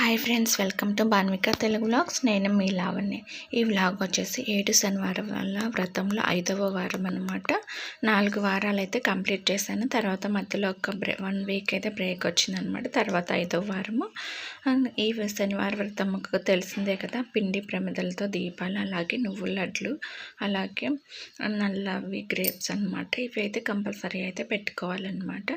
Hi friends welcome to Banvika Telugu vlogs. నేను మీ లావణ్య. ఈ వ్లాగ్ వచ్చేసి ఏడు శనివారం వల్ల వ్రతంలో ఐదవ వారం అనమాట నాలుగు వారాలు అయితే కంప్లీట్ చేశాను. తర్వాత మధ్యలో ఒక బ్రే వన్ వీక్ అయితే బ్రేక్ వచ్చిందనమాట తర్వాత ఐదవ వారము. ఈ శనివారం వ్రతం తెలిసిందే కదా పిండి ప్రమిదలతో దీపాలు అలాగే నువ్వుల లడ్లు అలాగే నల్లవి గ్రేప్స్ అనమాట ఇవి అయితే కంపల్సరీ అయితే పెట్టుకోవాలన్నమాట.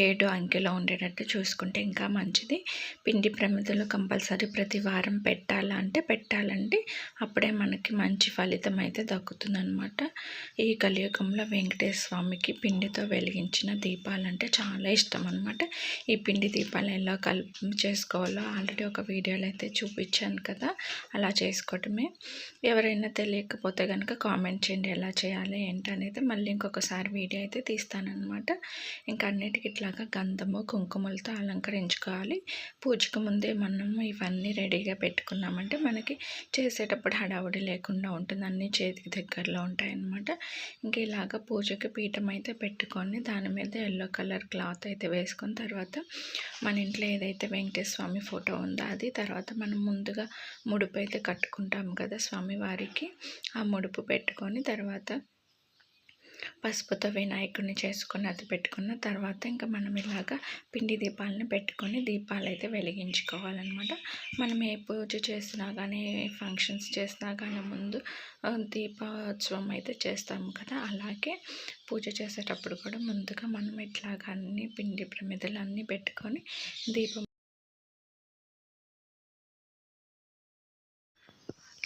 ఏడు అంకెలో ఉండేటట్టు చూసుకుంటే ఇంకా మంచిది. పిండి ప్రమిదలు పూజలు కంపల్సరీ ప్రతి వారం పెట్టాలంటే పెట్టాలండి. అప్పుడే మనకి మంచి ఫలితం అయితే దక్కుతుందనమాట ఈ కలియుగంలో వెంకటేశ్వర స్వామికి పిండితో వెలిగించిన దీపాలంటే చాలా ఇష్టం అనమాట ఈ పిండి దీపాలు ఎలా కలిపి చేసుకోవాలో ఆల్రెడీ ఒక వీడియోలో అయితే చూపించాను కదా. అలా చేసుకోవటమే. ఎవరైనా తెలియకపోతే కనుక కామెంట్ చేయండి ఎలా చేయాలి ఏంటనేది మళ్ళీ ఇంకొకసారి వీడియో అయితే తీస్తానమాట ఇంకా అన్నిటికి ఇట్లాగా గంధము కుంకుమలతో అలంకరించుకోవాలి. పూజకు ముందే మనం ఇవన్నీ రెడీగా పెట్టుకున్నామంటే మనకి చేసేటప్పుడు హడావుడి లేకుండా ఉంటుంది. అన్నీ చేతికి దగ్గరలో ఉంటాయన్నమాట. ఇంక ఇలాగ పూజకి పీఠం అయితే పెట్టుకొని దాని మీద ఎల్లో కలర్ క్లాత్ అయితే వేసుకొని తర్వాత మన ఇంట్లో ఏదైతే వెంకటేశ్వర స్వామి ఫోటో ఉందో అది తర్వాత మనం ముందుగా ముడుపు అయితే కట్టుకుంటాం కదా స్వామివారికి. ఆ ముడుపు పెట్టుకొని తర్వాత పసుపుతో వినాయకుడిని చేసుకొని అది పెట్టుకున్న తర్వాత ఇంకా మనం ఇలాగా పిండి దీపాలని పెట్టుకొని దీపాలు అయితే వెలిగించుకోవాలన్నమాట. మనం ఏ పూజ చేసినా కానీ ఫంక్షన్స్ చేసినా కానీ ముందు దీపోత్సవం అయితే చేస్తాము కదా. అలాగే పూజ చేసేటప్పుడు కూడా ముందుగా మనం ఇట్లాగా అన్ని పిండి ప్రమిదలు అన్నీ పెట్టుకొని దీపం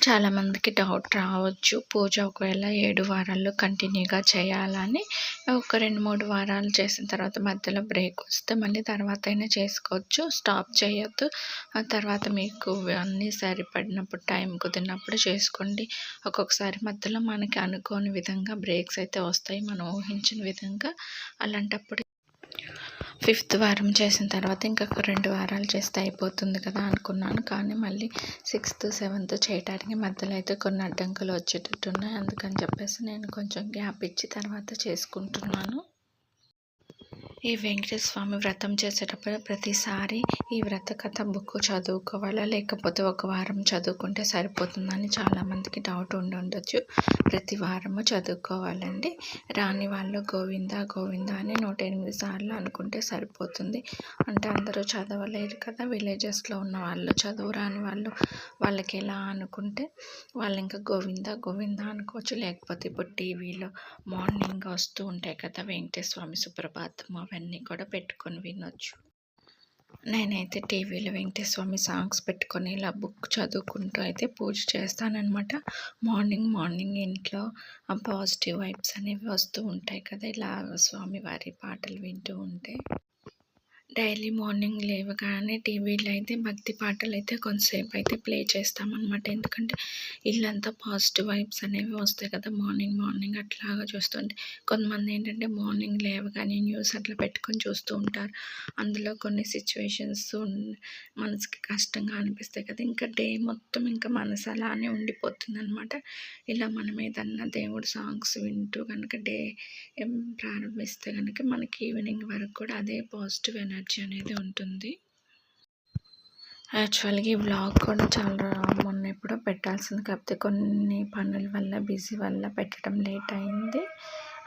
చాలామందికి డౌట్ రావచ్చు. పూజ ఒకవేళ ఏడు వారాల్లో కంటిన్యూగా చేయాలని ఒక రెండు మూడు వారాలు చేసిన తర్వాత మధ్యలో బ్రేక్ వస్తే మళ్ళీ తర్వాత అయినా చేసుకోవచ్చు. స్టాప్ చేయొద్దు. ఆ తర్వాత మీకు అన్నీ సరిపడినప్పుడు టైం కుదిరినప్పుడు చేసుకోండి. ఒక్కొక్కసారి మధ్యలో మనకి అనుకోని విధంగా బ్రేక్స్ అయితే వస్తాయి. మనం ఊహించిన విధంగా అలాంటప్పుడు ఫిఫ్త్ వారం చేసిన తర్వాత ఇంకొక రెండు వారాలు చేస్తే అయిపోతుంది కదా అనుకున్నాను. కానీ మళ్ళీ సిక్స్త్ సెవెంత్ చేయడానికి మధ్యలో అయితే కొన్ని అడ్డంకులు వచ్చేటట్టు ఉన్నాయి. అందుకని చెప్పేసి నేను కొంచెం గ్యాప్ ఇచ్చి తర్వాత చేసుకుంటున్నాను. ఈ వెంకటేశ్వర స్వామి వ్రతం చేసేటప్పుడు ప్రతిసారి ఈ వ్రత కథ బుక్ చదువుకోవాలా? లేకపోతే ఒక వారం చదువుకుంటే సరిపోతుందని చాలామందికి డౌట్ ఉండి ఉండొచ్చు. ప్రతి వారము చదువుకోవాలండి. రాని వాళ్ళు గోవింద గోవింద అని నూట ఎనిమిది సార్లు అనుకుంటే సరిపోతుంది. అంటే అందరూ చదవలేరు కదా. విలేజెస్లో ఉన్న వాళ్ళు చదువు రాని వాళ్ళు వాళ్ళకి ఎలా అనుకుంటే వాళ్ళు ఇంకా గోవింద గోవింద అనుకోవచ్చు. లేకపోతే ఇప్పుడు టీవీలో మార్నింగ్ వస్తూ ఉంటాయి కదా వెంకటేశ్వర స్వామి సుప్రభాతం అవన్నీ కూడా పెట్టుకొని వినొచ్చు. నేనైతే టీవీలో వెంకటేశ్వామి సాంగ్స్ పెట్టుకొని ఇలా బుక్ చదువుకుంటూ అయితే పూజ చేస్తానన్నమాట. మార్నింగ్ మార్నింగ్ ఇంట్లో పాజిటివ్ వైబ్స్ అనేవి వస్తూ ఉంటాయి కదా ఇలా స్వామివారి పాటలు వింటూ ఉంటే. డైలీ మార్నింగ్ లేవగానే టీవీలో అయితే భక్తి పాటలు అయితే కొంతసేపు అయితే ప్లే చేస్తామన్నమాట. ఎందుకంటే ఇల్లంతా పాజిటివ్ వైబ్స్ అనేవి వస్తాయి కదా మార్నింగ్ మార్నింగ్ అట్లాగా చూస్తుంటే. కొంతమంది ఏంటంటే మార్నింగ్ లేవగానే న్యూస్ అట్లా పెట్టుకొని చూస్తూ ఉంటారు. అందులో కొన్ని సిచ్యువేషన్స్ మనసుకి కష్టంగా అనిపిస్తాయి కదా. ఇంకా డే మొత్తం ఇంకా మనసు అలానే ఉండిపోతుంది అనమాట ఇలా మనం ఏదన్నా దేవుడు సాంగ్స్ వింటూ కనుక డే ప్రారంభిస్తే కనుక మనకి ఈవినింగ్ వరకు కూడా అదే పాజిటివ్ ఎనర్జీ ఎనర్జీ అనేది ఉంటుంది. యాక్చువల్గా ఈ బ్లాగ్ కూడా చాలా మొన్న ఎప్పుడో పెట్టాల్సింది. కాకపోతే కొన్ని పనుల వల్ల బిజీ వల్ల పెట్టడం లేట్ అయింది.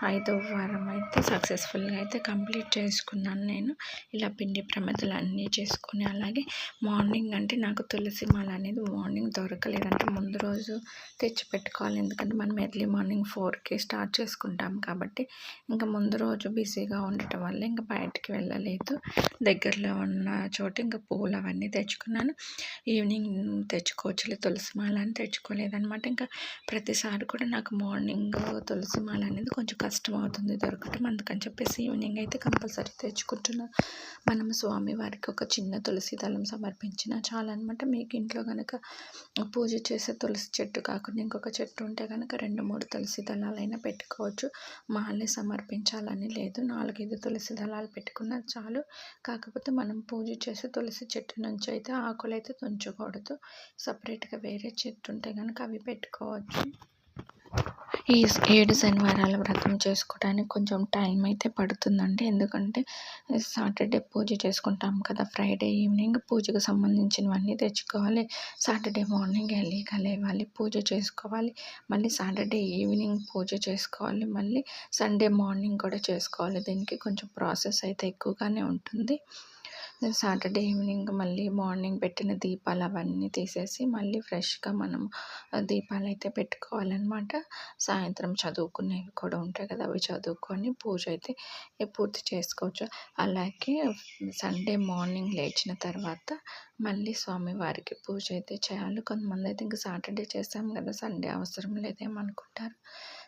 ఐదో వారం అయితే సక్సెస్ఫుల్గా అయితే కంప్లీట్ చేసుకున్నాను నేను. ఇలా పిండి ప్రమిదలు అన్నీ చేసుకుని అలాగే మార్నింగ్ అంటే నాకు తులసి మాల అనేది మార్నింగ్ దొరకలేదంటే ముందు రోజు తెచ్చి పెట్టుకోవాలి. ఎందుకంటే మనం ఎర్లీ మార్నింగ్ ఫోర్కి స్టార్ట్ చేసుకుంటాం కాబట్టి ఇంకా ముందు రోజు బిజీగా ఉండటం వల్ల ఇంకా బయటికి వెళ్ళలేదు. దగ్గరలో ఉన్న చోట ఇంకా పూలు అవన్నీ తెచ్చుకున్నాను. ఈవినింగ్ తెచ్చుకోవచ్చులే తులసి మాల అని తెచ్చుకోలేదనమాట ఇంకా ప్రతిసారి కూడా నాకు మార్నింగ్ తులసి మాల అనేది కొంచెం కష్టం అవుతుంది దొరకటం. అందుకని చెప్పేసి ఈవినింగ్ అయితే కంపల్సరీ తెచ్చుకుంటున్నాను మనం స్వామివారికి ఒక చిన్న తులసి దళం సమర్పించిన చాలన్నమాట. మీకు ఇంట్లో కనుక పూజ చేసే తులసి చెట్టు కాకుండా ఇంకొక చెట్టు ఉంటే కనుక రెండు మూడు తులసి దళాలైనా పెట్టుకోవచ్చు. మాల్ని సమర్పించాలని లేదు. నాలుగైదు తులసి దళాలు పెట్టుకున్నా చాలు. కాకపోతే మనం పూజ చేసే తులసి చెట్టు నుంచి అయితే ఆకులు అయితే తుంచకూడదు. సపరేట్గా వేరే చెట్టు ఉంటే కనుక అవి పెట్టుకోవచ్చు. ఈ ఏడు శనివారాల వ్రతం చేసుకోవడానికి కొంచెం టైం అయితే పడుతుందండి. ఎందుకంటే సాటర్డే పూజ చేసుకుంటాం కదా ఫ్రైడే ఈవినింగ్ పూజకు సంబంధించినవన్నీ తెచ్చుకోవాలి. సాటర్డే మార్నింగ్ ఎర్లీగా లేవాలి పూజ చేసుకోవాలి. మళ్ళీ సాటర్డే ఈవినింగ్ పూజ చేసుకోవాలి. మళ్ళీ సండే మార్నింగ్ కూడా చేసుకోవాలి. దీనికి కొంచెం ప్రాసెస్ అయితే ఎక్కువగానే ఉంటుంది. సాటర్డే ఈవినింగ్ మళ్ళీ మార్నింగ్ పెట్టిన దీపాలు అవన్నీ తీసేసి మళ్ళీ ఫ్రెష్గా మనం దీపాలు అయితే పెట్టుకోవాలన్నమాట. సాయంత్రం చదువుకునేవి కూడా ఉంటాయి కదా అవి చదువుకొని పూజ అయితే పూర్తి చేసుకోవచ్చు. అలాగే సండే మార్నింగ్ లేచిన తర్వాత మళ్ళీ స్వామివారికి పూజ అయితే చేయాలి. కొంతమంది అయితే ఇంకా సాటర్డే చేస్తాం కదా సండే అవసరం లేదేమనుకుంటారు.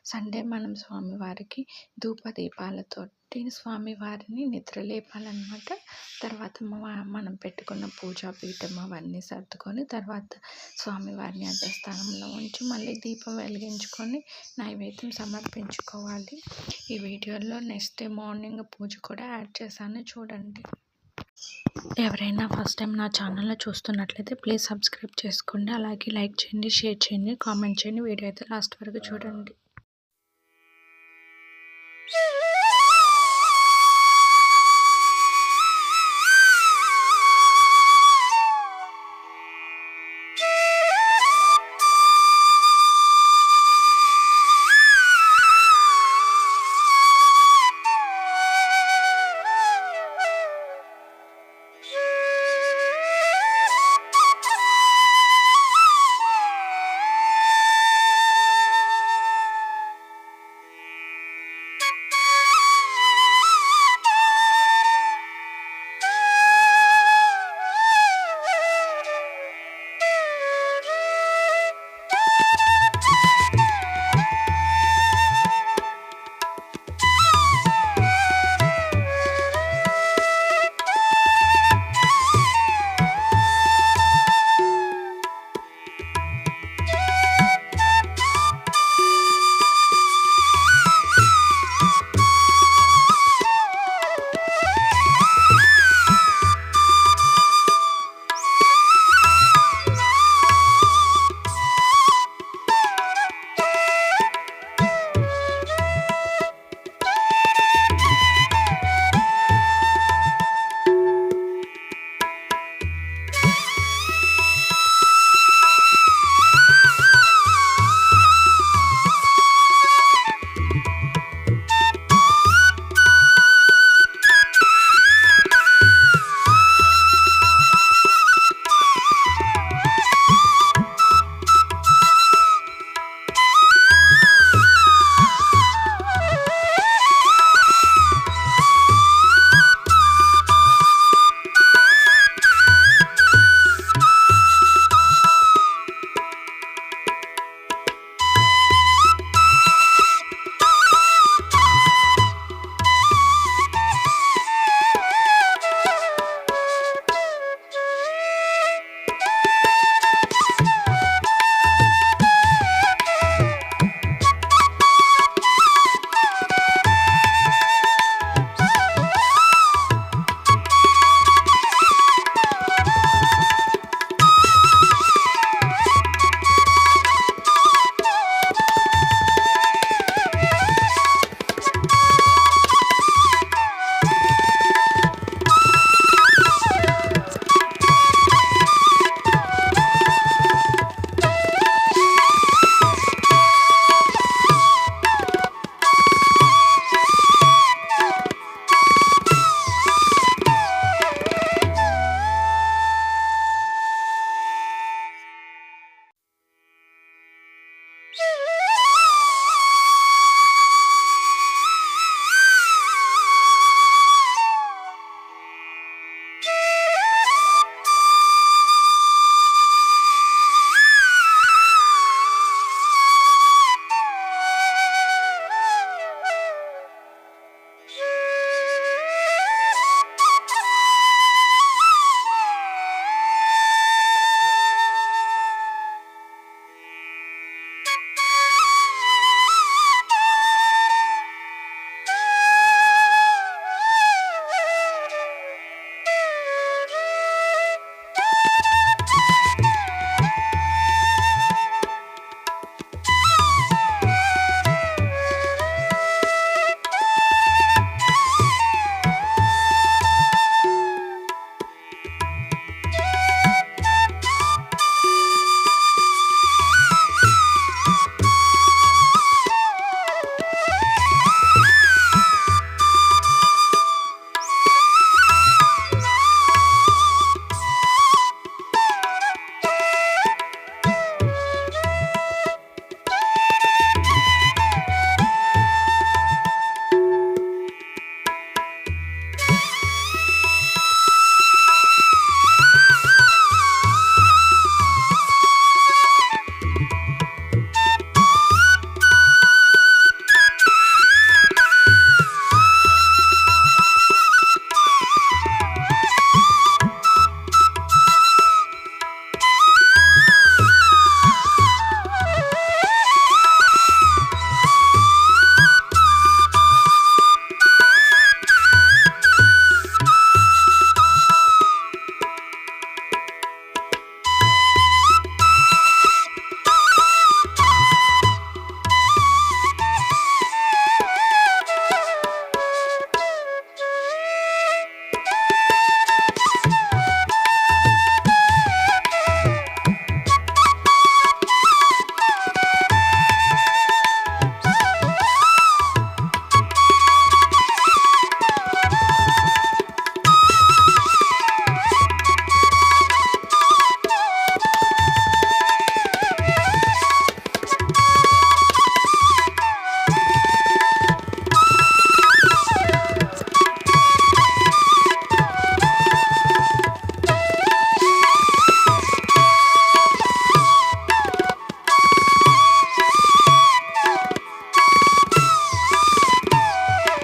సండే మనం స్వామివారికి ధూప దీపాలతోటి స్వామివారిని నిద్రలేపాలన్నమాట. తర్వాత మనం పెట్టుకున్న పూజా పీఠం అవన్నీ సర్దుకొని తర్వాత స్వామివారిని అదే స్థానంలో ఉంచి మళ్ళీ దీపం వెలిగించుకొని నైవేద్యం సమర్పించుకోవాలి. ఈ వీడియోలో నెక్స్ట్ డే మార్నింగ్ పూజ కూడా యాడ్ చేశాను చూడండి. ఎవరైనా ఫస్ట్ టైం నా ఛానల్లో చూస్తున్నట్లయితే ప్లీజ్ సబ్స్క్రైబ్ చేసుకోండి. అలాగే లైక్ చేయండి షేర్ చేయండి కామెంట్ చేయండి. వీడియో అయితే లాస్ట్ వరకు చూడండి.